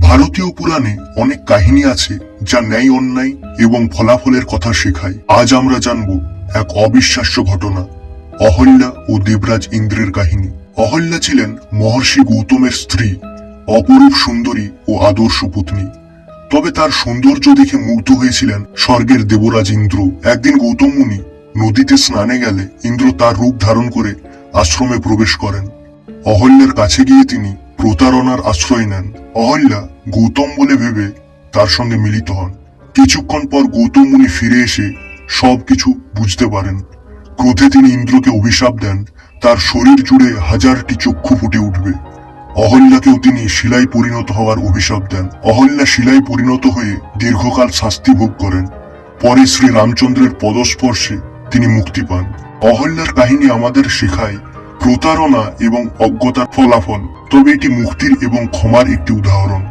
ভারতীয় পুরাণে অনেক কাহিনী আছে যা ন্যায় অন্যায় এবং ফলাফলের কথা শেখায়। আজ আমরা জানব এক অবিশ্বাস্য ঘটনা, অহল্যা ও দেবরাজ ইন্দ্রের কাহিনী। অহল্যা ছিলেন মহর্ষি গৌতমের স্ত্রী, অপরূপ সুন্দরী ও আদর্শ পত্নী। তবে তার সৌন্দর্য দেখে মুগ্ধ হয়েছিলেন স্বর্গের দেবরাজ ইন্দ্র। একদিন গৌতম মুনি নদীতে স্নানে গেলে ইন্দ্র তার রূপ ধারণ করে আশ্রমে প্রবেশ করেন। অহল্যের কাছে গিয়ে তিনি প্রতারণার আশ্রয় নেন। অহল্যা গৌতম বলে ভেবে তার সঙ্গে মিলিত হন। কিছুক্ষণ পর গৌতম মুনি ফিরে এসে সবকিছু বুঝতে পারেন। ক্রোধে তিনি ইন্দ্রকে অভিশাপ দেন। তার শরীর জুড়ে হাজারটি চক্ষু ফুটে উঠবে। অহল্যাকেও তিনি শিলায় পরিণত হওয়ার অভিশাপ দেন। অহল্যা শিলায় পরিণত হয়ে দীর্ঘকাল শাস্তি ভোগ করেন। পরে শ্রী রামচন্দ্রের পদস্পর্শে তিনি মুক্তি পান। অহল্যার কাহিনী আমাদের শেখায় প্রতারণা এবং অজ্ঞতার ফলাফল তবে এটি মুক্তির এবং ক্ষমার একটি উদাহরণ।